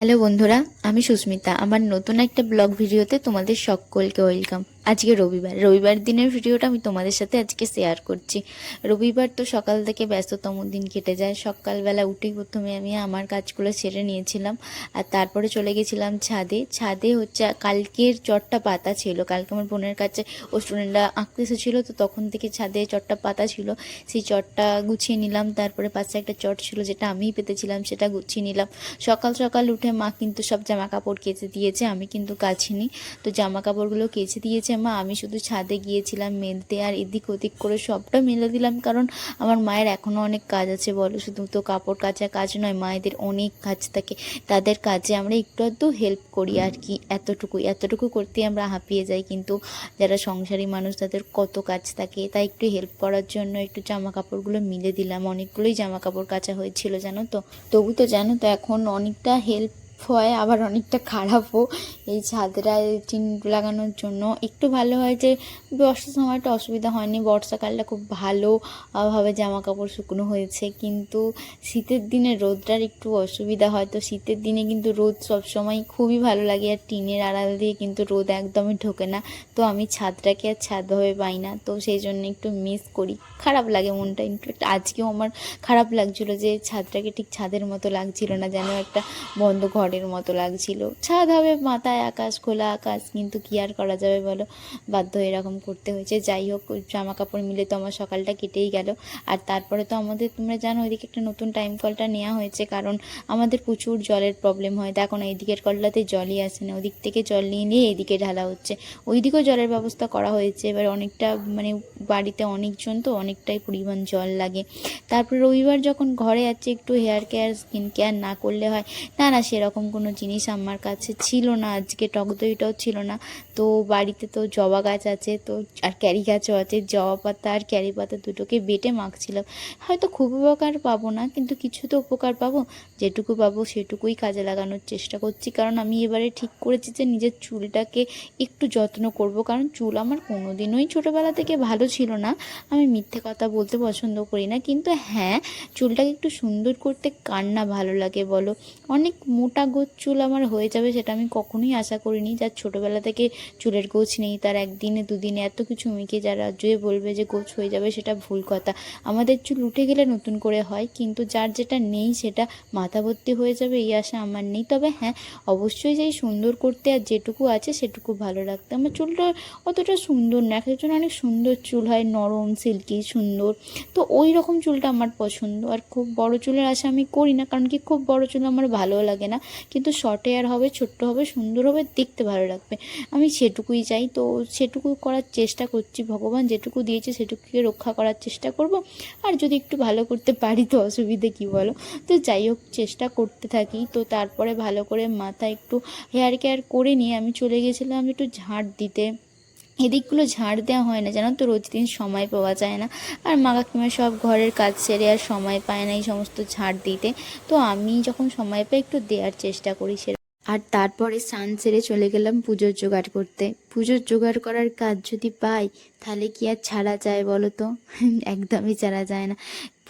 Hello বন্ধুরা আমি সুস্মিতা। আমার নতুন একটা ব্লগ ভিডিওতে তোমাদের সকলকে ওয়েলকাম। আজকে রবিবার। রবিবার দিনের ভিডিওটা আমি তোমাদের সাথে আজকে শেয়ার করছি। রবিবার তো সকাল থেকে ব্যস্ততম দিন কেটে যায়। সকালবেলা উঠেই প্রথমে আমি আমার কাজগুলো সেরে নিয়েছিলাম আর তারপরে চলে গেছিলাম ছাদে। ছাদে হচ্ছে কালকের চটটা পাতা ছিল। কালকে আমার বোনের কাছে ও স্টুডেন্টরা আঁকতে এসেছিল, তো তখন থেকে ছাদে চটটা পাতা ছিল। সেই চটটা গুছিয়ে নিলাম। তারপরে পাশে একটা চট ছিল যেটা আমিই পেতেছিলাম, সেটা গুছিয়ে নিলাম। সকাল সকাল উঠে মা কিন্তু সব জামা কাপড় কেচে দিয়েছে। আমি কিন্তু কাছিনি তো জামা কাপড়গুলো কেচে দিয়েছে মা, আমি শুধু ছাদে গিয়েছিলাম, মেলতে আর এদিক ওদিক করে সবটা মেলে দিলাম, কারণ আমার মায়ের এখনও অনেক কাজ আছে বলো। শুধু তো কাপড় কাচা কাজ নয়, মায়েদের অনেক কাজ থাকে। তাদের কাজে আমরা একটু আধটু হেল্প করি আর কি, এতটুকুই। এতটুকু করতে আমরা হাঁপিয়ে যাই, কিন্তু যারা সংসারী মানুষ, তাদের কত কাজ থাকে। তাই একটু হেল্প করার জন্য একটু জামা কাপড়গুলো মিলে দিলাম। অনেকগুলোই জামা কাপড় কাচা হয়েছিল, জানো তো? তবু তো জানো তো, এখন অনেকটা হেল্প হয় আবার অনেকটা খারাপও। এই ছাদরায় টিন লাগানোর জন্য একটু ভালো হয় যে বর্ষার সময়টা অসুবিধা হয়নি। বর্ষাকালটা খুব ভালো আহ, ভাবে জামা কাপড় শুকনো হয়েছে। কিন্তু শীতের দিনে রোদটার একটু অসুবিধা হয়। তো শীতের দিনে কিন্তু রোদ সবসময় খুবই ভালো লাগে। আর টিনের আড়াল দিয়ে কিন্তু রোদ একদমই ঢোকে না। তো আমি ছাদটাকে আর ছাদভাবে পাই না। তো সেই জন্য একটু মিস করি। খারাপ লাগে মনটা। ইনফ্যাক্ট আজকেও আমার খারাপ লাগছিল যে ছাদটাকে ঠিক ছাদের মতো লাগছিল না। যেন একটা বন্ধ ঘরের মতো লাগছিল। ছাদ হবে মাথায় আকাশ, খোলা আকাশ, কিন্তু কি আর করা যাবে বলো? বাধ্য এরকম করতে হয়েছে। যাই হোক জামা কাপড় মিলে তো আমার সকালটা কেটেই গেল। আর তারপরে তো আমাদের, তোমরা জানো, ওইদিকে একটা নতুন টাইম কলটা নেওয়া হয়েছে, কারণ আমাদের প্রচুর জলের প্রবলেম হয়। দেখো না, এইদিকের কলটাতে জলই আসে না। ওদিক থেকে জল নিয়ে নিয়ে এইদিকে ঢালা হচ্ছে। ওইদিকেও জলের ব্যবস্থা করা হয়েছে। এবার অনেকটা মানে বাড়িতে অনেকজন তো অনেকটাই পরিমাণ জল লাগে। তারপরে রবিবার যখন ঘরে আছে, একটু হেয়ার কেয়ার স্কিন কেয়ার না করলে হয়। না না, সেরকম কোনো জিনিস আমার কাছে ছিল না, আজকে টক দইটাও ছিল না। তো বাড়িতে তো জবা গাছ আছে, তো আর ক্যারি গাছও আছে, জবা পাতা আর ক্যারি পাতা দুটোকে বেটে মাখছিলাম। হয়তো খুব উপকার পাবো না, কিন্তু কিছু তো উপকার পাবো। যেটুকু পাবো সেটুকুই কাজে লাগানোর চেষ্টা করছি। কারণ আমি এবারে ঠিক করেছি যে নিজের চুলটাকে একটু যত্ন করব, কারণ চুল আমার কোনোদিনই ছোটোবেলা থেকে ভালো ছিল না। আমি মিথ্যে কথা বলতে পছন্দ করি না, কিন্তু হ্যাঁ চুলটাকে একটু সুন্দর করতে কার না ভালো লাগে বলো? অনেক মোটা গোছ চুল আমার হয়ে যাবে সেটা আমি কখনোই আশা করিনি। যার ছোটোবেলা থেকে চুলের গোছ নেই, তার একদিনে দুদিনে এত কিছু মেখে যারা জুয়ে বলবে যে গোছ হয়ে যাবে সেটা ভুল কথা। আমাদের চুল উঠে গেলে নতুন করে হয়, কিন্তু যার যেটা নেই সেটা মাথা ভর্তি হয়ে যাবে, এই আশা আমার নেই। তবে হ্যাঁ অবশ্যই যেই সুন্দর করতে আর যেটুকু আছে সেটুকু ভালো রাখতে। আমার চুলটা অতটা সুন্দর না এক একজন অনেক সুন্দর চুল হয়, নরম, সিল্কি, সুন্দর। তো ওই রকম চুলটা আমার পছন্দ। আর খুব বড় চুলের আশা আমি করি না, কারণ কি খুব বড় চুল আমার ভালোও লাগে না। কিন্তু শর্ট হেয়ার হবে, ছোট্ট হবে, সুন্দর হবে, দেখতে ভালো লাগবে। আমি সেটুকুই চাই, তো সেটুকু করার চেষ্টা করছি, ভগবান যেটুকু দিয়েছে সেটুকুকে রক্ষা করার চেষ্টা করব। আর যদি একটু ভালো করতে পারি তো অসুবিধে কী বলো? তো যাই হোক, চেষ্টা করতে থাকি। তো তারপরে ভালো করে মাথা একটু হেয়ার কেয়ার করে নিয়ে আমি চলে গেছিলাম একটু ঝাঁট দিতে। এদিকগুলো ঝাড় দেওয়া হয় না জানো তো রোজ দিন সময় পাওয়া যায় না। আর মা কাকিমা সব ঘরের কাজ সেরে আর সময় পায় না এই সমস্ত ঝাড় দিতে। তো আমি যখন সময় পাই একটু দেওয়ার চেষ্টা করি সে আর তারপরে স্নান সেরে চলে গেলাম পুজোর জোগাড় করতে। পুজোর জোগাড় করার কাজ যদি পাই, তাহলে কি আর ছাড়া যায় বলো তো? একদমই ছাড়া যায় না।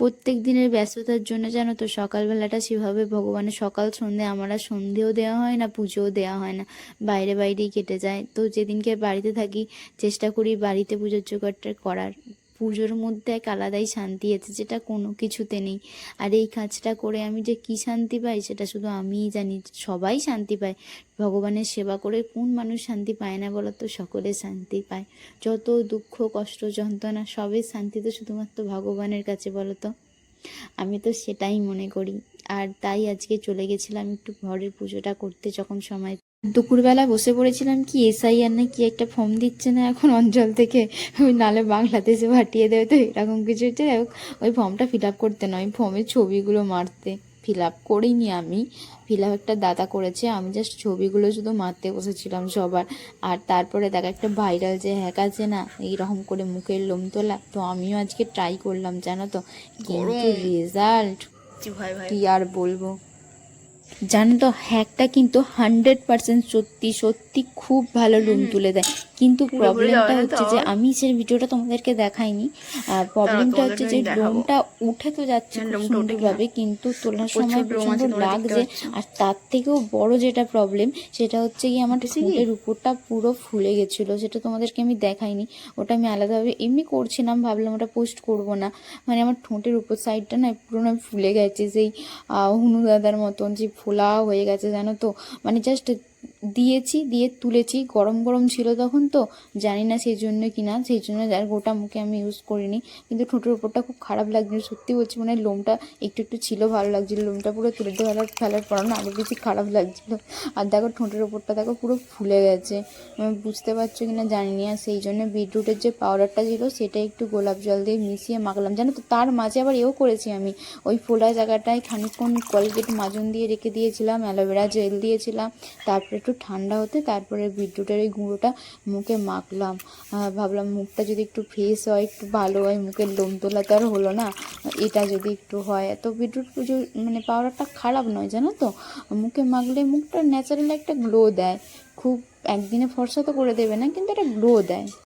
প্রত্যেক দিনের ব্যস্ততার জন্য জানো তো, সকালবেলাটা সেভাবে ভগবানের সকাল সন্ধে আমার আর সন্ধেও দেওয়া হয় না, পুজোও দেওয়া হয় না, বাইরে বাইরেই কেটে যায়। তো যেদিনকে বাড়িতে থাকি, চেষ্টা করি বাড়িতে পুজোর জোগাড়টা করার। পুজোর মধ্যে এক আলাদাই শান্তি আছে, যেটা কোনো কিছুতে নেই। আর এই কাজটা করে আমি যে কী শান্তি পাই, সেটা শুধু আমিই জানি, সবাই শান্তি পায়। ভগবানের সেবা করে কোন মানুষ শান্তি পায় না বলো তো, সকলে শান্তি পায়। যত দুঃখ, কষ্ট, যন্ত্রণা, সবের শান্তি তো শুধুমাত্র ভগবানের কাছে বলো তো। আমি তো সেটাই মনে করি। আর তাই আজকে চলে গেছিলাম একটু ঘরের পুজোটা করতে, যখন সময় দুপুরবেলা বসে পড়েছিলাম কি এসআইআর না কি একটা ফর্ম দিচ্ছে না এখন অঞ্চল থেকে। ওই নালে বাংলাদেশে পাঠিয়ে দেবে তো এরকম কিছু হচ্ছে। ওই ফর্মটা ফিল আপ করতে নয় ফর্মের ছবিগুলো মারতে। ফিল আপ করিনি আমি। ফিল আপ একটা দাদা করেছে আমি জাস্ট ছবিগুলো শুধু মারতে বসেছিলাম সবার। আর তারপরে দেখা একটা ভাইরাল যে হ্যাক আছে না এইরকম করে মুখের লোম তোলা। তো আমিও আজকে ট্রাই করলাম জানো তো? কিন্তু রেজাল্ট কি আর বলব? জানো তো হ্যাকটা কিন্তু হান্ড্রেড পারসেন্ট সত্যি সত্যি খুব ভালো লুম তুলে দেয়। কিন্তু প্রবলেমটা হচ্ছে যে আমি সেই ভিডিওটা তোমাদেরকে দেখাইনি আর প্রবলেমটা হচ্ছে যে। লোমটা উঠে তো যাচ্ছে হ্যাঁ, সুন্দরভাবে কিন্তু তোলার সময় প্রচণ্ড লাগছে আর তার থেকেও বড় যেটা প্রবলেম সেটা হচ্ছে কি আমার? ঠোঁটের উপরটা পুরো ফুলে গেছিল সেটা তোমাদেরকে আমি দেখাইনি। ওটা আমি আলাদাভাবে এমনি করছিলাম ভাবলাম ওটা পোস্ট করব না। মানে আমার ঠোঁটের উপর সাইডটা না পুরো ফুলে গেছে সেই হুনু দাদার মতন যে ফোলা হয়ে গেছে জানো তো? মানে জাস্ট দিয়েছি, দিয়ে তুলেছি। গরম গরম ছিল তখন তো, জানি না সেই জন্য কি না সেই জন্য আর গোটা মুখে আমি ইউজ করিনি। কিন্তু ঠোঁটের ওপরটা খুব খারাপ লাগছিল, সত্যি বলছি মানে লোমটা একটু একটু ছিল, ভালো লাগছিল। লোমটা পুরো তুলে ফেলার ফেলার পর না আরও বেশি খারাপ লাগছিল। আর দেখো ঠোঁটের ওপরটা দেখো পুরো ফুলে গেছে। বুঝতে পারছ কি না জানি না সেই জন্য বিটরুটের যে পাউডারটা ছিল, সেটা একটু গোলাপ জল দিয়ে মিশিয়ে মাখলাম। জানো তো, তার মাঝে আবার এও করেছি আমি। ওই ফোলা জায়গাটায় খানিকক্ষণ কলগেট মাজন দিয়ে রেখে দিয়েছিলাম অ্যালোভেরা জেল দিয়েছিলাম। তারপরে একটু ঠান্ডা হতে তারপরে বিটরুটের এই গুঁড়োটা মুখে মাখলাম। ভাবলাম মুখটা যদি একটু ফ্রেশ হয়, একটু ভালো হয়, মুখের লোম তোলা তো আর হলো না, এটা যদি একটু হয়। তো বিটরুট পুজো মানে পাউডারটা খারাপ নয়, জানো তো? মুখে মাখলে মুখটা ন্যাচারালি একটা গ্লো দেয়। খুব একদিনে ফর্সা তো করে দেবে না, কিন্তু একটা গ্লো দেয়।